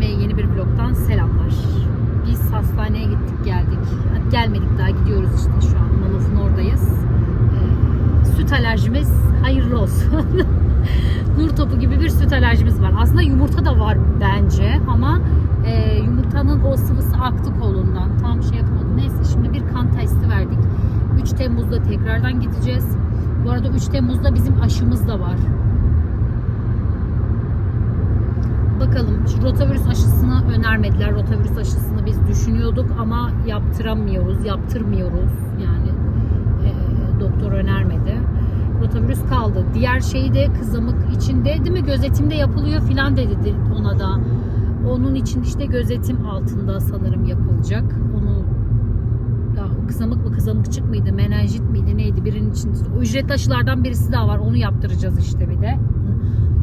ve yeni bir vlogtan selamlar. Biz hastaneye gittik geldik. Gelmedik daha gidiyoruz işte şu an. Manof'un oradayız. Ee, süt alerjimiz hayırlı olsun. Nur topu gibi bir süt alerjimiz var. Aslında yumurta da var bence ama e, yumurtanın o sıvısı aktı kolundan. Tam şey yapamadı. Neyse şimdi bir kan testi verdik. 3 Temmuz'da tekrardan gideceğiz. Bu arada 3 Temmuz'da bizim aşımız da var. Bakalım şu rotavirüs aşısını önermediler. Rotavirüs aşısını biz düşünüyorduk ama yaptıramıyoruz, yaptırmıyoruz. Yani e, doktor önermedi. Rotavirüs kaldı. Diğer şey de kızamık içinde değil mi? Gözetimde yapılıyor filan dedi ona da. Onun için işte gözetim altında sanırım yapılacak. Onu ya kızamık mı kızamıkçık mıydı, menenjit miydi neydi birinin için. O ücretli aşılardan birisi daha var. Onu yaptıracağız işte bir de.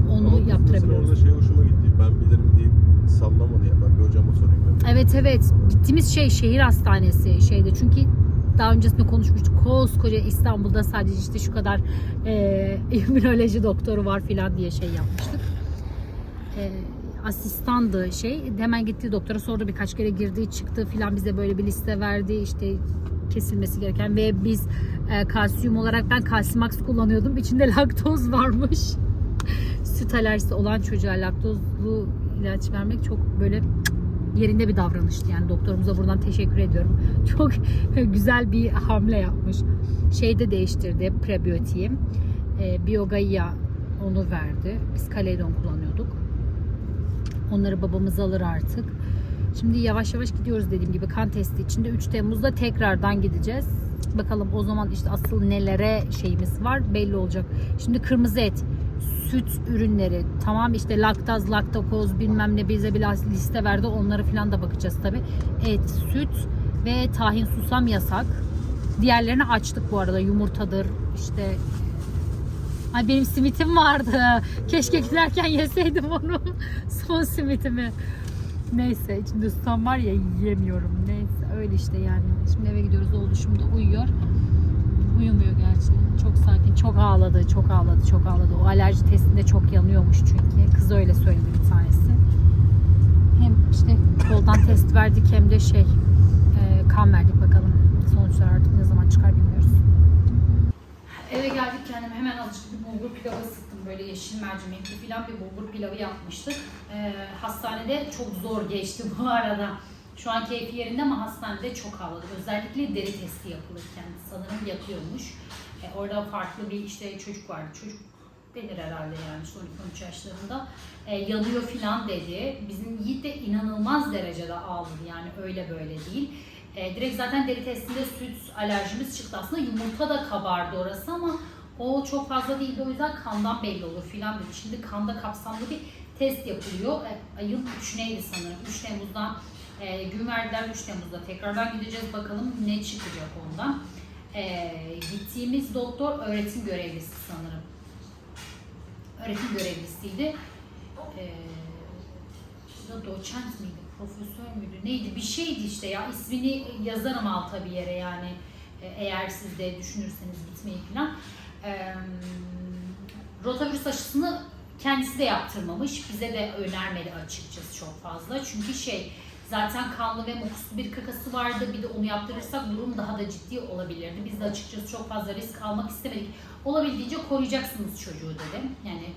Onu yaptırabiliyoruz. Orada şey hoşuma gitti. Ben bilirim deyip sallamadı ya. Ben bir hocama sorayım dedim. Evet evet. Gittiğimiz şey şehir hastanesi şeyde. Çünkü daha öncesinde konuşmuştuk. Koskoca İstanbul'da sadece işte şu kadar e, immünoloji doktoru var filan diye şey yapmıştık. E, asistandı şey. Hemen gitti doktora sordu birkaç kere girdi çıktı filan bize böyle bir liste verdi. İşte kesilmesi gereken ve biz e, kalsiyum olarak ben kalsimax kullanıyordum. İçinde laktoz varmış. Süt alerjisi olan çocuğa laktozlu ilaç vermek çok böyle yerinde bir davranıştı. Yani doktorumuza buradan teşekkür ediyorum. Çok güzel bir hamle yapmış. Şeyde değiştirdi prebiyotiği. E, Biogaya onu verdi. Biz Kaleydon kullanıyorduk. Onları babamız alır artık. Şimdi yavaş yavaş gidiyoruz dediğim gibi kan testi içinde 3 Temmuz'da tekrardan gideceğiz. Bakalım o zaman işte asıl nelere şeyimiz var belli olacak. Şimdi kırmızı et, süt ürünleri tamam işte laktaz, laktokoz bilmem ne bize bir liste verdi onları falan da bakacağız tabi. Et, süt ve tahin susam yasak. Diğerlerini açtık bu arada yumurtadır işte Ay benim simitim vardı. Keşke giderken yeseydim onu. Son simitimi. Neyse içinde susam var ya yiyemiyorum. Neyse öyle işte yani. Şimdi eve gidiyoruz oğluşum da uyuyor. Uyumuyor gerçi. Çok sakin. Çok ağladı, çok ağladı, çok ağladı. O alerji testinde çok yanıyormuş çünkü. Kız öyle söyledi bir tanesi. Hem işte koldan test verdik hem de şey e, kan verdik bakalım. Sonuçlar artık ne zaman çıkar bilmiyoruz. Eve geldik kendime hemen azıcık bir bulgur pilavı sıktım. Böyle yeşil mercimekli falan bir bulgur pilavı yapmıştık. Ee, hastanede çok zor geçti bu arada. Şu an keyfi yerinde ama hastanede çok ağladı. Özellikle deri testi yapılırken sanırım yatıyormuş. Ee, orada farklı bir işte çocuk vardı. Çocuk denir herhalde yani işte 12-13 yaşlarında. Ee, yanıyor filan dedi. Bizim Yiğit de inanılmaz derecede ağladı yani öyle böyle değil. E, direkt zaten deri testinde süt alerjimiz çıktı. Aslında yumurta da kabardı orası ama o çok fazla değildi. O yüzden kandan belli olur filan dedi. Şimdi kanda kapsamlı bir test yapılıyor. E, ayın 3'ündeydi sanırım. 3 Temmuz'dan e, gün verdiler 3 Temmuz'da tekrardan gideceğiz. Bakalım ne çıkacak ondan. E, gittiğimiz doktor öğretim görevlisi sanırım. Öğretim görevlisiydi. E, ya doçent miydi, profesör müydü, neydi bir şeydi işte ya ismini yazarım alta bir yere yani e, eğer siz de düşünürseniz gitmeyi falan. E, rotavirüs aşısını kendisi de yaptırmamış, bize de önermedi açıkçası çok fazla çünkü şey zaten kanlı ve mokuslu bir kakası vardı bir de onu yaptırırsak durum daha da ciddi olabilirdi. Biz de açıkçası çok fazla risk almak istemedik. Olabildiğince koruyacaksınız çocuğu dedim. Yani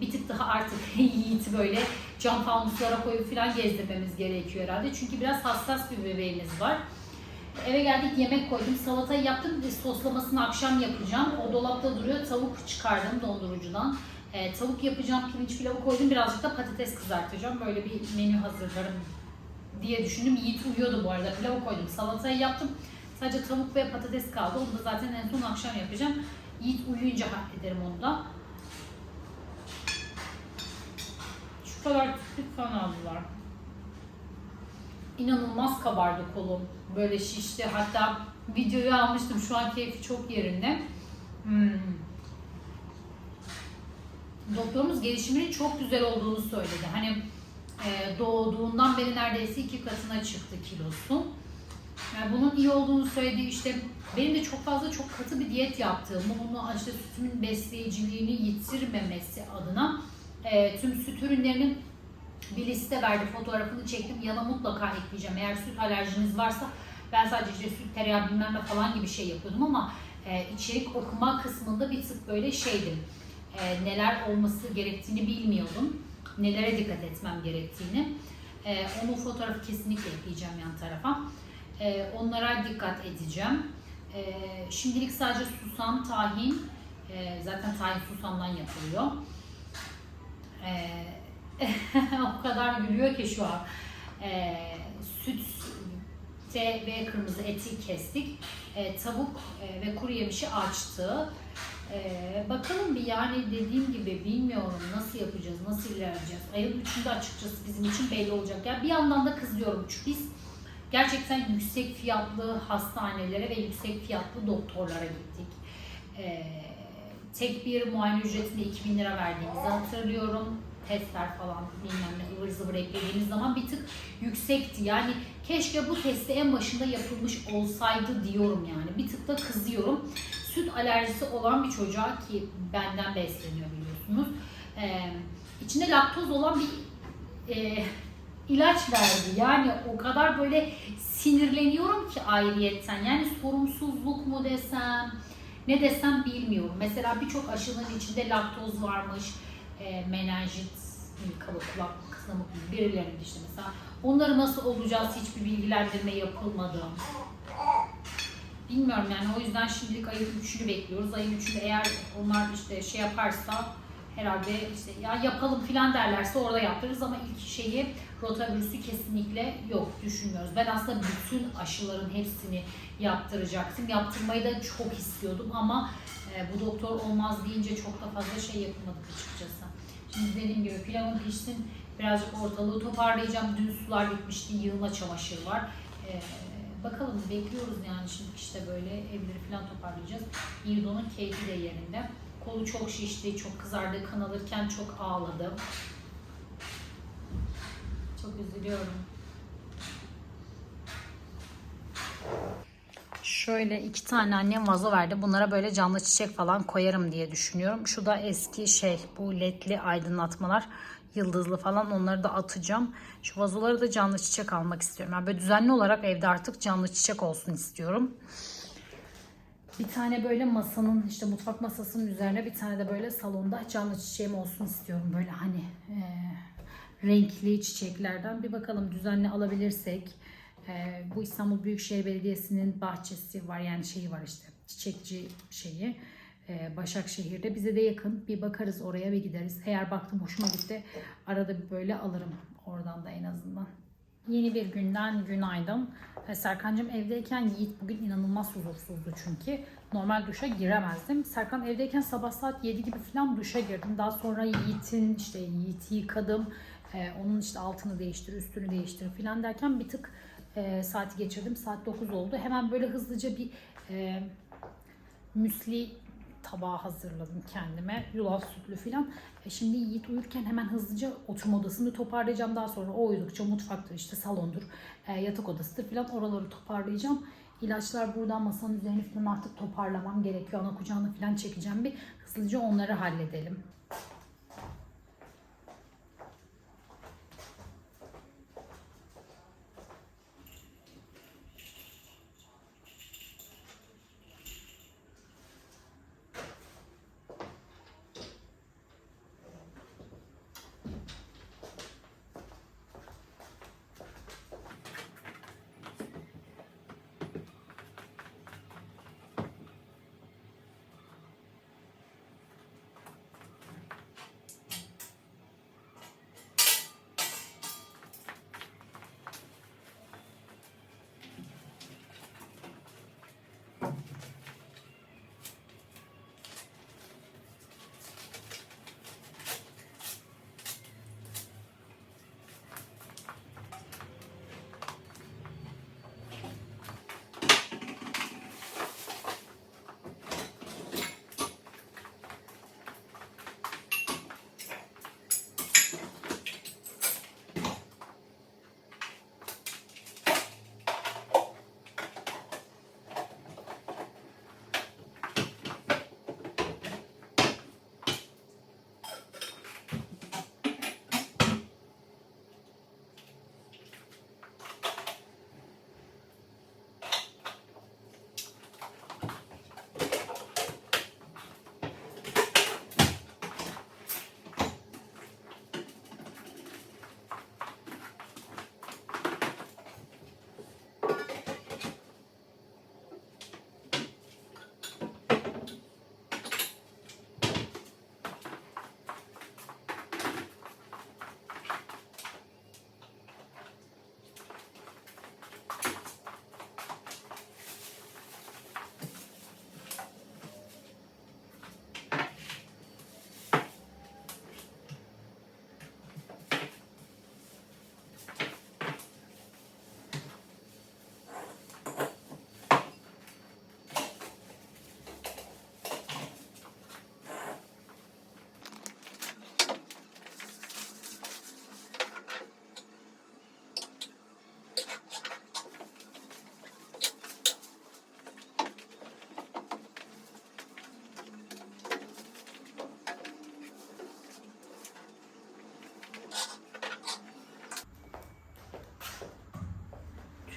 bir tık daha artık Yiğit'i böyle cam fanuslara koyup falan gezdirmemiz gerekiyor herhalde. Çünkü biraz hassas bir bebeğimiz var. Eve geldik yemek koydum. Salatayı yaptım. Soslamasını akşam yapacağım. O dolapta duruyor. Tavuk çıkardım dondurucudan. Ee, tavuk yapacağım. Pirinç pilavı koydum. Birazcık da patates kızartacağım. Böyle bir menü hazırlarım diye düşündüm. Yiğit uyuyordu bu arada. Pilavı koydum. Salatayı yaptım. Sadece tavuk ve patates kaldı. Onu da zaten en son akşam yapacağım. Yiğit uyuyunca hallederim onu da. Şu kadar küçük kan aldılar. İnanılmaz kabardı kolum. Böyle şişti. Hatta videoyu almıştım. Şu an keyfi çok yerinde. Hmm. Doktorumuz gelişiminin çok güzel olduğunu söyledi. Hani e, doğduğundan beri neredeyse iki katına çıktı kilosu. Yani bunun iyi olduğunu söyledi. İşte benim de çok fazla çok katı bir diyet yaptığımı, bunu işte sütümün besleyiciliğini yitirmemesi adına e, tüm süt ürünlerinin bir liste verdi. Fotoğrafını çektim. Yana mutlaka ekleyeceğim. Eğer süt alerjiniz varsa ben sadece işte süt tereyağı bilmem ne falan gibi şey yapıyordum ama e, içerik okuma kısmında bir tık böyle şeydim. E, neler olması gerektiğini bilmiyordum. Nelere dikkat etmem gerektiğini. E, onun fotoğrafı kesinlikle ekleyeceğim yan tarafa. E, onlara dikkat edeceğim. E, şimdilik sadece susam, tahin, e, zaten tahin susamdan yapılıyor. E, o kadar gülüyor ki şu an. E, süt ve kırmızı eti kestik. E, tavuk e, ve kuru yemişi açtı. E, bakalım bir yani dediğim gibi bilmiyorum nasıl yapacağız, nasıl ilerleyeceğiz. Ayın 3'ünde açıkçası bizim için belli olacak. Yani bir yandan da kızıyorum çünkü biz gerçekten yüksek fiyatlı hastanelere ve yüksek fiyatlı doktorlara gittik. E, tek bir muayene ücretinde 2000 lira verdiğimizi hatırlıyorum. Testler falan bilmem ne ıvır zıvır eklediğimiz zaman bir tık yüksekti. Yani keşke bu testi en başında yapılmış olsaydı diyorum yani. Bir tık da kızıyorum. Süt alerjisi olan bir çocuğa ki benden besleniyor biliyorsunuz. Ee, içinde laktoz olan bir e, ilaç verdi. Yani o kadar böyle sinirleniyorum ki ayrıyetten. Yani sorumsuzluk mu desem, ne desem bilmiyorum. Mesela birçok aşının içinde laktoz varmış. E, menenjit, kalı kulak kısmı birilerinin işte mesela. Onları nasıl olacağız hiçbir bilgilendirme yapılmadı. Bilmiyorum yani o yüzden şimdilik ayın 3'ünü bekliyoruz. Ayın 3'ünde eğer onlar işte şey yaparsa herhalde işte ya yapalım filan derlerse orada yaptırırız ama ilk şeyi rotavirüsü kesinlikle yok düşünmüyoruz. Ben aslında bütün aşıların hepsini yaptıracaktım. Yaptırmayı da çok istiyordum ama e, bu doktor olmaz deyince çok da fazla şey yapamadık açıkçası. Dediğim gibi pilavım pişsin. Birazcık ortalığı toparlayacağım. Dün sular bitmişti. Yığılma çamaşır var. E, bakalım bekliyoruz yani şimdi işte böyle evleri falan toparlayacağız. İrdo'nun keyfi de yerinde. Kolu çok şişti, çok kızardı, kan alırken çok ağladı. Çok üzülüyorum. Şöyle iki tane annem vazo verdi. Bunlara böyle canlı çiçek falan koyarım diye düşünüyorum. Şu da eski şey bu ledli aydınlatmalar yıldızlı falan onları da atacağım. Şu vazoları da canlı çiçek almak istiyorum. Yani böyle düzenli olarak evde artık canlı çiçek olsun istiyorum. Bir tane böyle masanın işte mutfak masasının üzerine bir tane de böyle salonda canlı çiçeğim olsun istiyorum. Böyle hani e, renkli çiçeklerden bir bakalım düzenli alabilirsek. E, bu İstanbul Büyükşehir Belediyesi'nin bahçesi var yani şeyi var işte çiçekçi şeyi. E, Başakşehir'de bize de yakın bir bakarız oraya ve gideriz. Eğer baktım hoşuma gitti arada bir böyle alırım oradan da en azından. Yeni bir günden günaydın. E, Serkan'cığım evdeyken Yiğit bugün inanılmaz huzursuzdu çünkü. Normal duşa giremezdim. Serkan evdeyken sabah saat 7 gibi falan duşa girdim. Daha sonra Yiğit'in işte Yiğit'i yıkadım. Onun işte altını değiştir, üstünü değiştir falan derken bir tık e, saati geçirdim. Saat 9 oldu. Hemen böyle hızlıca bir e, müsli tabağı hazırladım kendime. Yulaf sütlü falan. E şimdi Yiğit uyurken hemen hızlıca oturma odasını toparlayacağım. Daha sonra o uyudukça mutfaktır, işte salondur, e, yatak odasıdır falan oraları toparlayacağım. İlaçlar buradan masanın üzerine falan artık toparlamam gerekiyor. Ana kucağını falan çekeceğim bir. Hızlıca onları halledelim.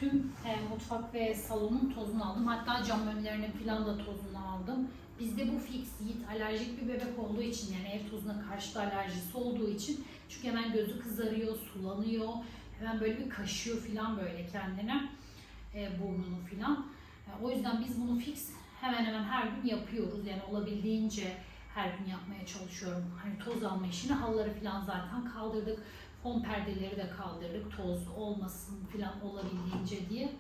Tüm e, mutfak ve salonun tozunu aldım. Hatta cam önlerinin falan da tozunu aldım. Bizde bu fix Yiğit alerjik bir bebek olduğu için yani ev tozuna karşı da alerjisi olduğu için çünkü hemen gözü kızarıyor, sulanıyor, hemen böyle bir kaşıyor falan böyle kendine e, burnunu falan. E, o yüzden biz bunu fix hemen hemen her gün yapıyoruz. Yani olabildiğince her gün yapmaya çalışıyorum. Hani toz alma işini halıları falan zaten kaldırdık. Fon perdeleri de kaldırdık. Toz olmasın falan olabildiğince diye.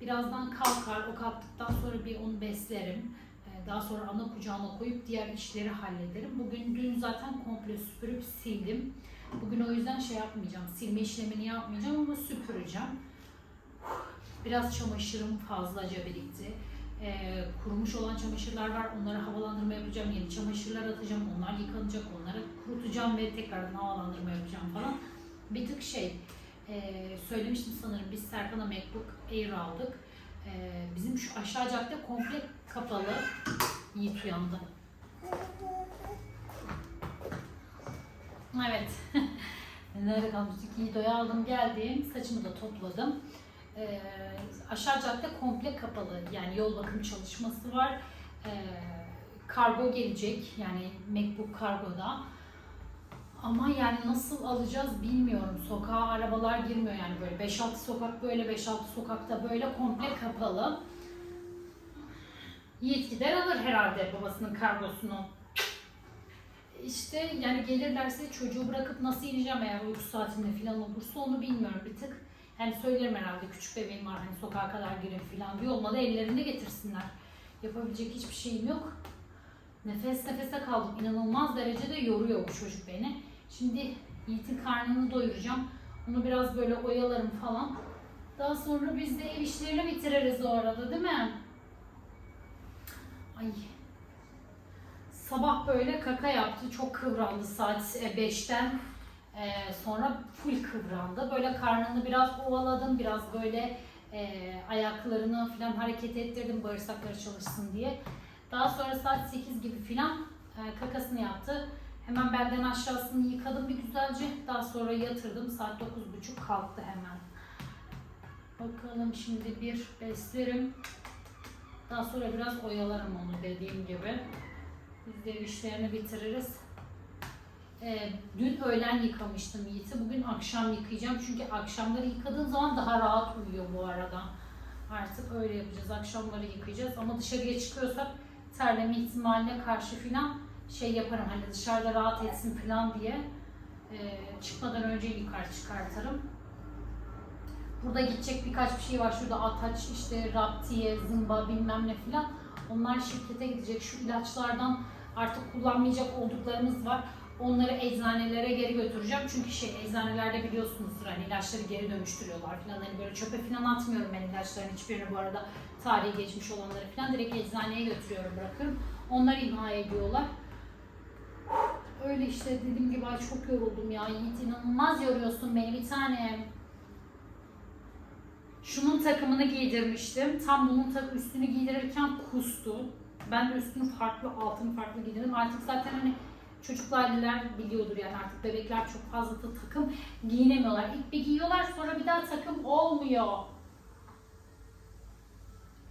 Birazdan kalkar. O kalktıktan sonra bir onu beslerim. Ee, Daha sonra ana kucağına koyup diğer işleri hallederim. Bugün dün zaten komple süpürüp sildim. Bugün o yüzden şey yapmayacağım. Silme işlemini yapmayacağım ama süpüreceğim. Biraz çamaşırım fazlaca birikti. Ee, kurumuş olan çamaşırlar var. Onları havalandırma yapacağım. Yeni çamaşırlar atacağım. Onlar yıkanacak. Onları kurutacağım ve tekrardan havalandırma yapacağım falan. Bir tık şey, e, söylemiştim sanırım biz Serkan'a MacBook Air aldık. E, bizim şu aşağı cadde komple kapalı. Yiğit uyandı. Evet. Nerede kalmıştık? Yiğido'yu aldım geldim. Saçımı da topladım. Ee, aşağı cadde komple kapalı. Yani yol bakım çalışması var. Ee, kargo gelecek. Yani MacBook kargoda. Ama yani nasıl alacağız bilmiyorum. Sokağa arabalar girmiyor yani böyle 5-6 sokak böyle 5-6 sokakta böyle komple kapalı. Yiğit gider alır herhalde babasının kargosunu. İşte yani gelirlerse çocuğu bırakıp nasıl ineceğim eğer uyku saatinde falan olursa onu bilmiyorum bir tık. Yani söylerim herhalde küçük bebeğim var hani sokağa kadar girin falan diye olmadı ellerinde getirsinler. Yapabilecek hiçbir şeyim yok. Nefes nefese kaldım. İnanılmaz derecede yoruyor bu çocuk beni. Şimdi Yiğit'in karnını doyuracağım. Onu biraz böyle oyalarım falan. Daha sonra biz de ev işlerini bitiririz o arada değil mi? Ay. Sabah böyle kaka yaptı. Çok kıvrandı saat 5'ten. Ee, sonra full kıvrandı. Böyle karnını biraz ovaladım. Biraz böyle e, ayaklarını falan hareket ettirdim bağırsakları çalışsın diye. Daha sonra saat 8 gibi filan e, kakasını yaptı. Hemen benden aşağısını yıkadım bir güzelce. Daha sonra yatırdım. Saat 9.30 kalktı hemen. Bakalım şimdi bir beslerim. Daha sonra biraz oyalarım onu dediğim gibi. Biz de işlerini bitiririz. Ee, dün öğlen yıkamıştım Yiğit'i. Bugün akşam yıkayacağım. Çünkü akşamları yıkadığın zaman daha rahat uyuyor bu arada. Artık öyle yapacağız. Akşamları yıkayacağız. Ama dışarıya çıkıyorsak terleme ihtimaline karşı filan şey yaparım. Hani dışarıda rahat etsin filan diye ee, çıkmadan önce yıkar çıkartırım. Burada gidecek birkaç bir şey var. Şurada Ataç, işte Raptiye, Zımba bilmem ne filan. Onlar şirkete gidecek. Şu ilaçlardan artık kullanmayacak olduklarımız var. Onları eczanelere geri götüreceğim. Çünkü şey eczanelerde biliyorsunuzdur hani ilaçları geri dönüştürüyorlar falan. Hani böyle çöpe falan atmıyorum ben ilaçların hiçbirini bu arada. Tarihi geçmiş olanları falan direkt eczaneye götürüyorum bırakıyorum. Onlar imha ediyorlar. Öyle işte dediğim gibi ay çok yoruldum ya. Yiğit inanılmaz yoruyorsun beni bir tanem. Şunun takımını giydirmiştim. Tam bunun tak üstünü giydirirken kustu. Ben de üstünü farklı, altını farklı giydirdim. Artık zaten hani çocuklarlar biliyordur yani artık bebekler çok fazla da takım giyinemiyorlar. İlk bir giyiyorlar sonra bir daha takım olmuyor.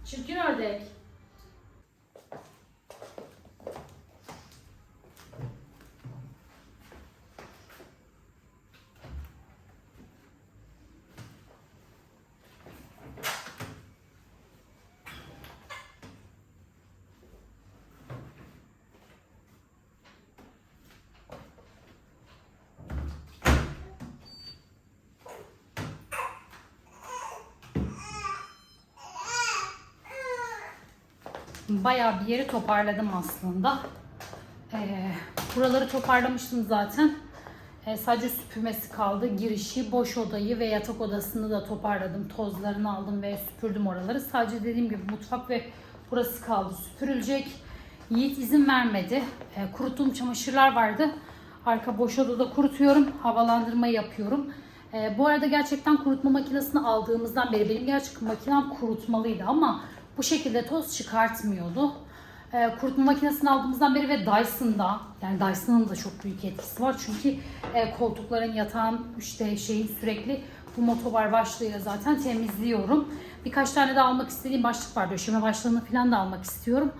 Çirkin ördek. Bayağı bir yeri toparladım aslında. Ee, buraları toparlamıştım zaten. Ee, sadece süpürmesi kaldı. Girişi, boş odayı ve yatak odasını da toparladım. Tozlarını aldım ve süpürdüm oraları. Sadece dediğim gibi mutfak ve burası kaldı. Süpürülecek. Yiğit izin vermedi. Ee, kuruttuğum çamaşırlar vardı. Arka boş odada kurutuyorum. Havalandırma yapıyorum. Ee, bu arada gerçekten kurutma makinesini aldığımızdan beri benim gerçek makinem kurutmalıydı ama bu şekilde toz çıkartmıyordu. Ee, kurutma makinesini aldığımızdan beri ve Dyson'da yani Dyson'ın da çok büyük etkisi var çünkü e, koltukların yatağın işte şeyin sürekli Bu motobar başlığıyla zaten temizliyorum. Birkaç tane de almak istediğim başlık var. Döşeme başlığını falan da almak istiyorum.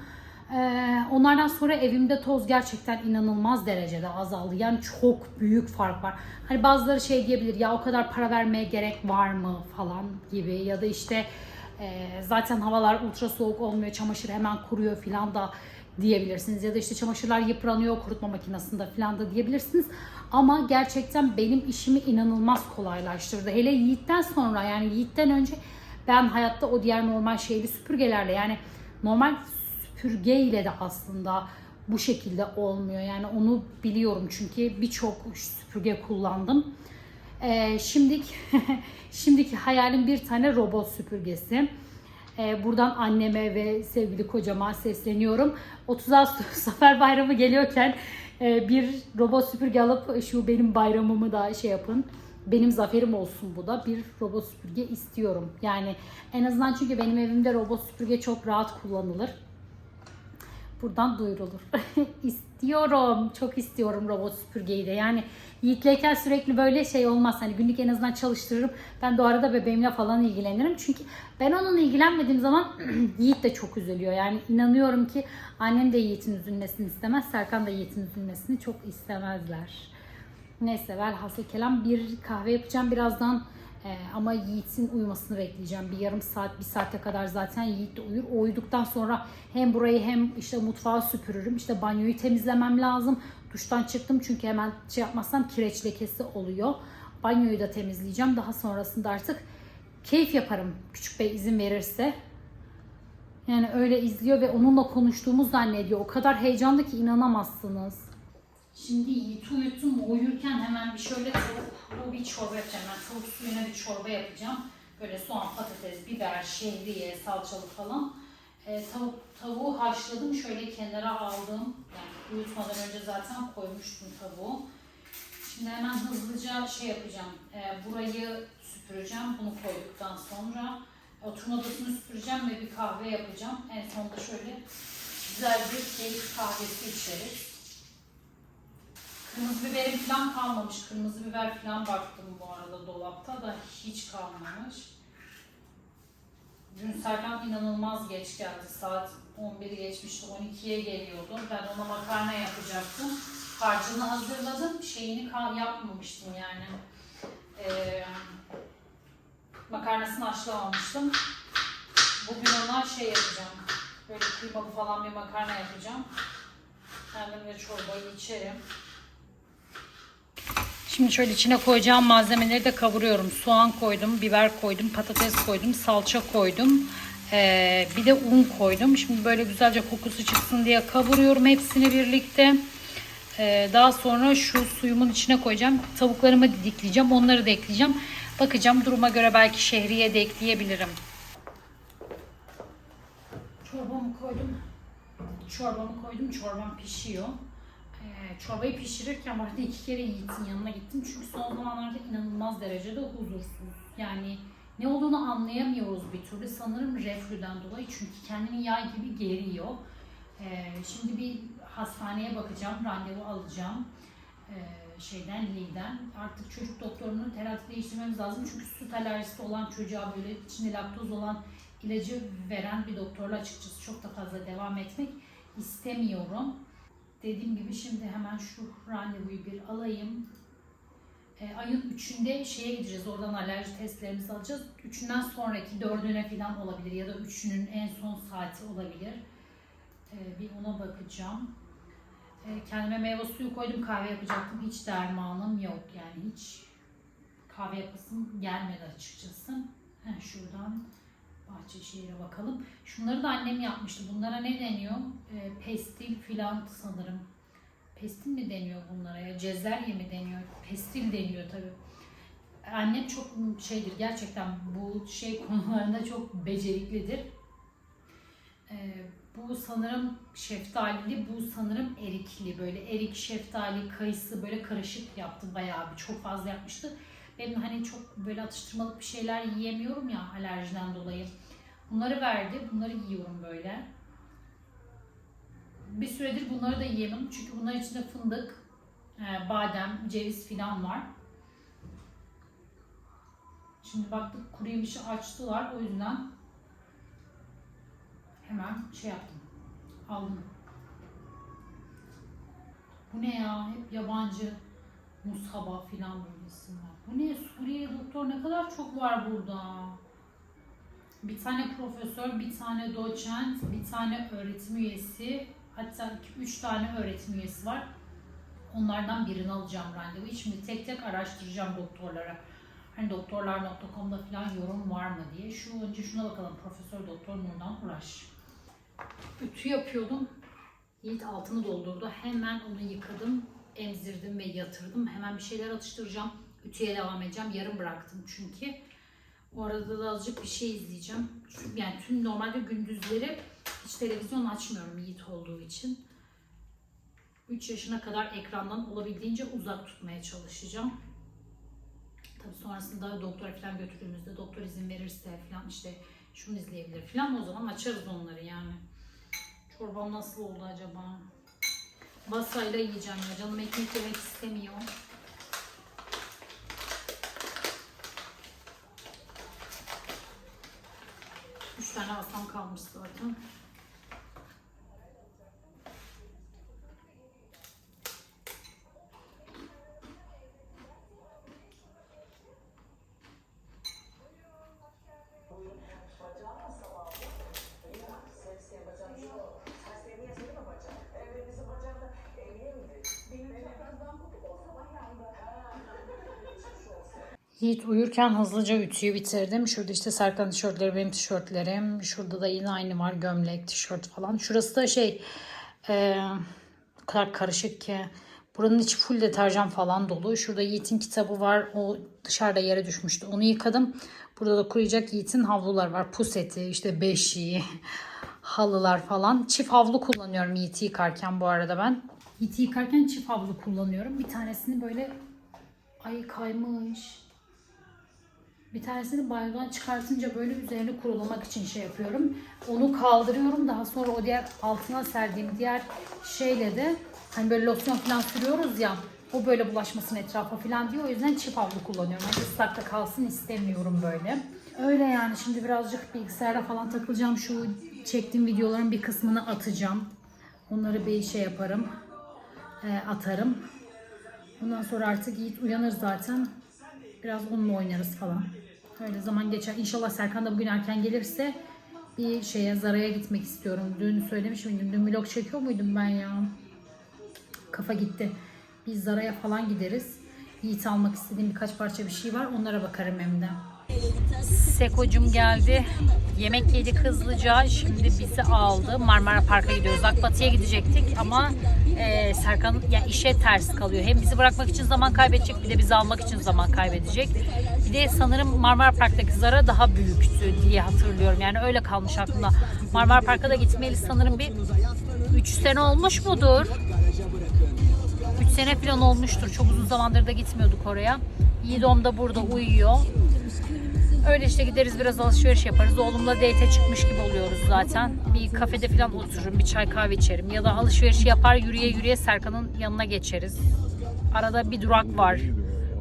Ee, onlardan sonra evimde toz gerçekten inanılmaz derecede azaldı. Yani çok büyük fark var. Hani bazıları şey diyebilir ya o kadar para vermeye gerek var mı falan gibi ya da işte e, zaten havalar ultra soğuk olmuyor çamaşır hemen kuruyor falan da diyebilirsiniz. Ya da işte çamaşırlar yıpranıyor kurutma makinesinde falan da diyebilirsiniz. Ama gerçekten benim işimi inanılmaz kolaylaştırdı. Hele Yiğit'ten sonra yani Yiğit'ten önce ben hayatta o diğer normal şeyli süpürgelerle yani normal süpürgeyle de aslında bu şekilde olmuyor. Yani onu biliyorum çünkü birçok süpürge kullandım. Ee, şimdiki, şimdiki hayalim bir tane robot süpürgesi. Ee, buradan anneme ve sevgili kocama sesleniyorum. 30 Ağustos Zafer Bayramı geliyorken e, bir robot süpürge alıp şu benim bayramımı da şey yapın. Benim zaferim olsun bu da. Bir robot süpürge istiyorum. Yani en azından çünkü benim evimde robot süpürge çok rahat kullanılır. Buradan duyurulur. istiyorum. Çok istiyorum robot süpürgeyi de. Yani Yiğitleyken sürekli böyle şey olmaz. Hani günlük en azından çalıştırırım. Ben de o arada bebeğimle falan ilgilenirim. Çünkü ben onunla ilgilenmediğim zaman Yiğit de çok üzülüyor. Yani inanıyorum ki annem de Yiğit'in üzülmesini istemez. Serkan da Yiğit'in üzülmesini çok istemezler. Neyse velhasıl kelam bir kahve yapacağım birazdan. Ee, ama Yiğit'in uyumasını bekleyeceğim. Bir yarım saat, bir saate kadar zaten Yiğit de uyur. O uyuduktan sonra hem burayı hem işte mutfağı süpürürüm. İşte banyoyu temizlemem lazım. Duştan çıktım çünkü hemen şey yapmazsam kireç lekesi oluyor. Banyoyu da temizleyeceğim. Daha sonrasında artık keyif yaparım. Küçük Bey izin verirse. Yani öyle izliyor ve onunla konuştuğumu zannediyor. O kadar heyecanlı ki inanamazsınız. Şimdi Yiğit'i uyuttum. O uyurken hemen bir şöyle tavuk bir çorba yapacağım. Ben tavuk suyuna bir çorba yapacağım. Böyle soğan, patates, biber, şehriye, salçalı falan. E, tavuk, tavuğu haşladım. Şöyle kenara aldım. Yani uyutmadan önce zaten koymuştum tavuğu. Şimdi hemen hızlıca şey yapacağım. E, burayı süpüreceğim. Bunu koyduktan sonra oturma odasını süpüreceğim ve bir kahve yapacağım. En sonunda şöyle güzel bir keyif kahvesi içeriz. Kırmızı biberim falan kalmamış. Kırmızı biber falan baktım bu arada dolapta da hiç kalmamış. Dün Serkan inanılmaz geç geldi. Saat 11'i geçmişti. 12'ye geliyordu. Ben ona makarna yapacaktım. Harcını hazırladım. Şeyini yapmamıştım yani. Ee, makarnasını haşlamamıştım. Bugün ona şey yapacağım. Böyle kıymalı falan bir makarna yapacağım. Kendim de çorbayı içerim. Şimdi şöyle içine koyacağım malzemeleri de kavuruyorum. Soğan koydum, biber koydum, patates koydum, salça koydum. Ee, bir de un koydum. Şimdi böyle güzelce kokusu çıksın diye kavuruyorum hepsini birlikte. Ee, daha sonra şu suyumun içine koyacağım. Tavuklarımı didikleyeceğim. Onları da ekleyeceğim. Bakacağım duruma göre belki şehriye de ekleyebilirim. Çorbamı koydum. Çorbamı koydum. Çorbam pişiyor. Ee, çorbayı pişirirken bu arada iki kere Yiğit'in yanına gittim. Çünkü son zamanlarda inanılmaz derecede huzursuz. Yani ne olduğunu anlayamıyoruz bir türlü. Sanırım reflüden dolayı çünkü kendini yay gibi geriyor. Ee, şimdi bir hastaneye bakacağım, randevu alacağım. Ee, şeyden, Lille'den. Artık çocuk doktorunu herhalde değiştirmemiz lazım. Çünkü süt alerjisi olan çocuğa böyle içinde laktoz olan ilacı veren bir doktorla açıkçası çok da fazla devam etmek istemiyorum. Dediğim gibi şimdi hemen şu randevuyu bir alayım. E, ayın 3'ünde şeye gideceğiz. Oradan alerji testlerimizi alacağız. 3'ünden sonraki 4'üne falan olabilir ya da 3'ünün en son saati olabilir. E, bir ona bakacağım. E, kendime meyve suyu koydum kahve yapacaktım. Hiç dermanım yok yani hiç kahve yapasım gelmedi açıkçası. Heh, şuradan Bahçeşehir'e bakalım. Şunları da annem yapmıştı. Bunlara ne deniyor? E, pestil filan sanırım. Pestil mi deniyor bunlara ya? Cezerye mi deniyor? Pestil deniyor tabii. Annem çok şeydir gerçekten bu şey konularında çok beceriklidir. E, bu sanırım şeftalili, bu sanırım erikli. Böyle erik, şeftali, kayısı böyle karışık yaptı bayağı bir. Çok fazla yapmıştı. Benim hani çok böyle atıştırmalık bir şeyler yiyemiyorum ya alerjiden dolayı. Bunları verdi. Bunları yiyorum böyle. Bir süredir bunları da yiyemem. Çünkü bunların içinde fındık, e, badem, ceviz filan var. Şimdi baktık kuru yemişi açtılar. O yüzden hemen şey yaptım. Aldım. Bu ne ya? Hep yabancı Musaba filan böyle isimler. Bu ne? Suriye doktor ne kadar çok var burada. Bir tane profesör, bir tane doçent, bir tane öğretim üyesi, hatta iki, üç tane öğretim üyesi var. Onlardan birini alacağım randevu. Şimdi tek tek araştıracağım doktorlara. Hani doktorlar.com'da falan yorum var mı diye. Şu önce şuna bakalım. Profesör Doktor Nurdan Ulaş. Ütü yapıyordum. Yiğit altını doldurdu. Hemen onu yıkadım, emzirdim ve yatırdım. Hemen bir şeyler atıştıracağım. Ütüye devam edeceğim. Yarım bıraktım çünkü. O arada da azıcık bir şey izleyeceğim. Çünkü yani tüm normalde gündüzleri hiç televizyon açmıyorum Yiğit olduğu için. 3 yaşına kadar ekrandan olabildiğince uzak tutmaya çalışacağım. Tabii sonrasında doktora falan götürdüğümüzde doktor izin verirse falan işte şunu izleyebilir falan o zaman açarız onları yani. Çorbam nasıl oldu acaba? Basayla yiyeceğim ya. Canım ekmek yemek istemiyor. Tane asam kalmış zaten. Yiğit uyurken hızlıca ütüyü bitirdim. Şurada işte Serkan tişörtleri, benim tişörtlerim. Şurada da yine aynı var. Gömlek, tişört falan. Şurası da şey eee, o kadar karışık ki. Buranın içi full deterjan falan dolu. Şurada Yiğit'in kitabı var. O dışarıda yere düşmüştü. Onu yıkadım. Burada da kuruyacak Yiğit'in havlular var. Puseti, işte beşiği, halılar falan. Çift havlu kullanıyorum Yiğit'i yıkarken bu arada ben. Yiğit'i yıkarken çift havlu kullanıyorum. Bir tanesini böyle ay kaymış. Bir tanesini banyodan çıkartınca böyle üzerine kurulamak için şey yapıyorum. Onu kaldırıyorum. Daha sonra o diğer altına serdiğim diğer şeyle de hani böyle losyon falan sürüyoruz ya. O böyle bulaşmasın etrafa falan diye. O yüzden çift havlu kullanıyorum. Hani ıslakta kalsın istemiyorum böyle. Öyle yani şimdi birazcık bilgisayara falan takılacağım. Şu çektiğim videoların bir kısmını atacağım. Onları bir şey yaparım. e, atarım. Ondan sonra artık Yiğit uyanır zaten. Biraz onunla oynarız falan. Öyle zaman geçer. İnşallah Serkan da bugün erken gelirse bir şeye Zara'ya gitmek istiyorum. Dün söylemiş miydim? Dün vlog çekiyor muydum ben ya? Kafa gitti. Biz Zara'ya falan gideriz. Yiğit almak istediğim birkaç parça bir şey var. Onlara bakarım hem de. Sekocum geldi. Yemek yedik hızlıca. Şimdi bizi aldı. Marmara Park'a gidiyoruz. Akbatı'ya gidecektik ama e, Serkan ya işe ters kalıyor. Hem bizi bırakmak için zaman kaybedecek bir de bizi almak için zaman kaybedecek. Bir de sanırım Marmara Park'taki Zara daha büyüktü diye hatırlıyorum. Yani öyle kalmış aklımda. Marmara Park'a da gitmeli sanırım bir 3 sene olmuş mudur? 3 sene falan olmuştur. Çok uzun zamandır da gitmiyorduk oraya. Yiğidom da burada uyuyor. Öyle işte gideriz biraz alışveriş yaparız. Oğlumla date çıkmış gibi oluyoruz zaten. Bir kafede falan otururum, bir çay kahve içerim. Ya da alışveriş yapar yürüye yürüye Serkan'ın yanına geçeriz. Arada bir durak var.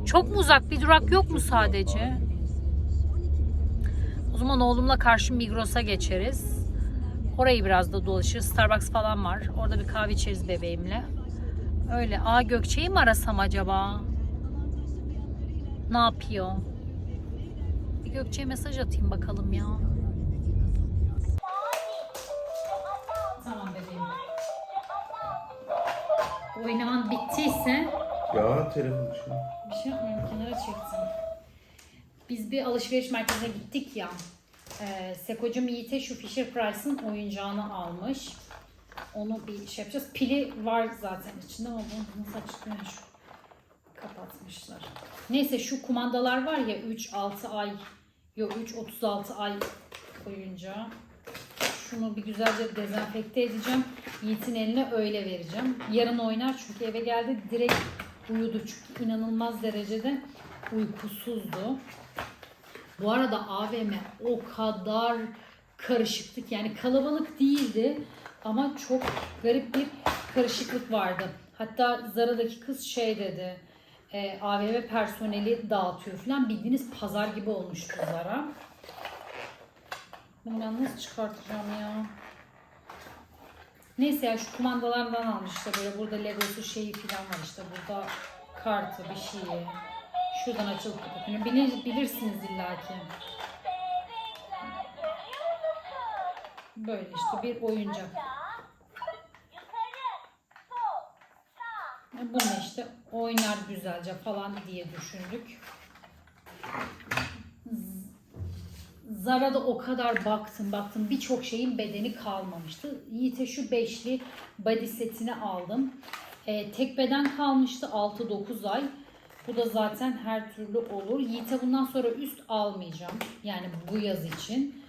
Çok mu uzak bir durak yok mu sadece? O zaman oğlumla karşı Migros'a geçeriz. Orayı biraz da dolaşırız. Starbucks falan var. Orada bir kahve içeriz bebeğimle. Öyle. Aa Gökçe'yi mi arasam acaba? Ne yapıyor? Gökçe'ye mesaj atayım bakalım ya. Tamam bebeğim. Oynaman bittiyse Ya telefon şu. bir şey yapmıyorum kenara çektim. Biz bir alışveriş merkezine gittik ya. Ee, Sekocum Yiğit'e şu Fisher Price'ın oyuncağını almış. Onu bir şey yapacağız. Pili var zaten içinde ama bunu nasıl açıklıyor şu kapatmışlar. Neyse şu kumandalar var ya 3-6 ay yok 3-36 ay oyuncağı. Şunu bir güzelce dezenfekte edeceğim. Yiğit'in eline öyle vereceğim. Yarın oynar çünkü eve geldi direkt uyudu. Çünkü inanılmaz derecede uykusuzdu. Bu arada AVM o kadar karışıktık yani kalabalık değildi ama çok garip bir karışıklık vardı. Hatta Zara'daki kız şey dedi. E, AVM personeli dağıtıyor falan. Bildiğiniz pazar gibi olmuştu Zara. Bunu ben nasıl çıkartacağım ya? Neyse ya şu kumandalardan almış işte böyle burada legosu şeyi falan var işte burada kartı bir şeyi. Şuradan açılıp kapanıyor. Bilir, bilirsiniz illaki. Böyle işte bir oyuncak. Bunu işte oynar güzelce falan diye düşündük. Zara'da o kadar baktım baktım birçok şeyin bedeni kalmamıştı. Yiğit'e şu beşli body setini aldım. Ee, tek beden kalmıştı 6-9 ay. Bu da zaten her türlü olur. Yiğit'e bundan sonra üst almayacağım. Yani bu yaz için.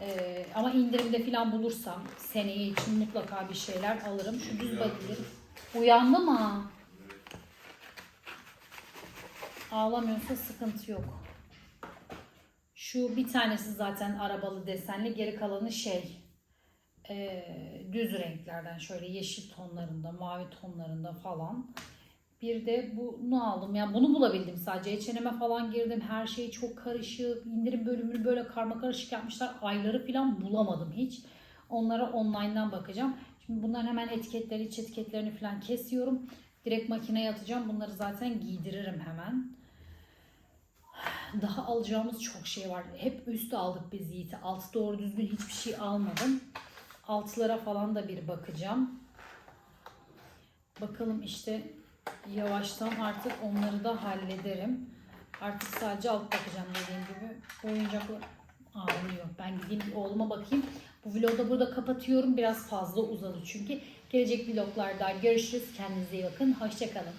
Ee, ama indirimde falan bulursam seneye için mutlaka bir şeyler alırım. Şu düz body'leri. Uyandı mı? Ağlamıyorsa sıkıntı yok. Şu bir tanesi zaten arabalı desenli, geri kalanı şey e, düz renklerden şöyle yeşil tonlarında, mavi tonlarında falan. Bir de bunu aldım. Yani bunu bulabildim sadece. H&M'e falan girdim. Her şey çok karışık. İndirim bölümünü böyle karma karışık yapmışlar. Ayları falan bulamadım hiç. Onlara online'dan bakacağım. Şimdi bunların hemen etiketleri, iç etiketlerini falan kesiyorum. Direkt makineye atacağım. Bunları zaten giydiririm hemen. Daha alacağımız çok şey var. Hep üst aldık biz Yiğit'i. Altı doğru düzgün hiçbir şey almadım. Altlara falan da bir bakacağım. Bakalım işte yavaştan artık onları da hallederim. Artık sadece alt bakacağım dediğim gibi. Oyuncaklar ağlıyor. Ben gideyim oğluma bakayım. Bu vlogu da burada kapatıyorum. Biraz fazla uzadı çünkü. Gelecek vloglarda görüşürüz. Kendinize iyi bakın. Hoşçakalın.